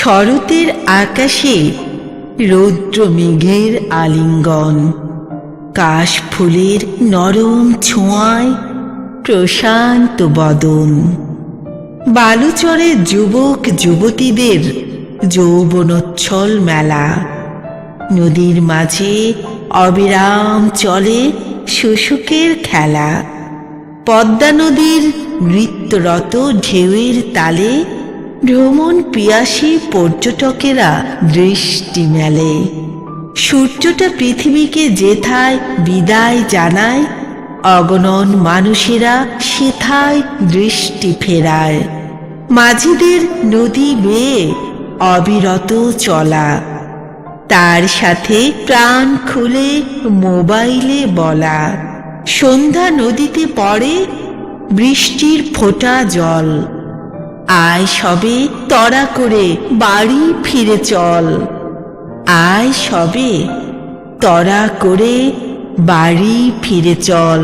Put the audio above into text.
শরতের আকাশে রৌদ্র মেঘের আলিঙ্গন। কাশ ফুলের নরম ছোঁয়ায় প্রশান্ত বদন। বালুচরে যুবক যুবতীদের যৌবনোচ্ছল মেলা। নদীর মাঝে অবিরাম চলে শুশুকের খেলা। পদ্মা নদীর নৃত্যরত ঢেউয়ের তালে ভ্রমণ পিয়াসী পর্যটকেরা দৃষ্টি মেলে। সূর্যটা পৃথিবীকে যেথায় বিদায় জানায়, অগণন মানুষেরা সেথায় দৃষ্টি ফেরায়। মাঝিদের নদী বেয়ে অবিরত চলা। তার সাথে প্রাণ খুলে মোবাইলে বলা। সন্ধ্যা নদীতে পড়ে বৃষ্টির ফোঁটা জল। আয় সবে তড়া করে বাড়ি ফিরে চল। আয় সবে তড়া করে বাড়ি ফিরে চল।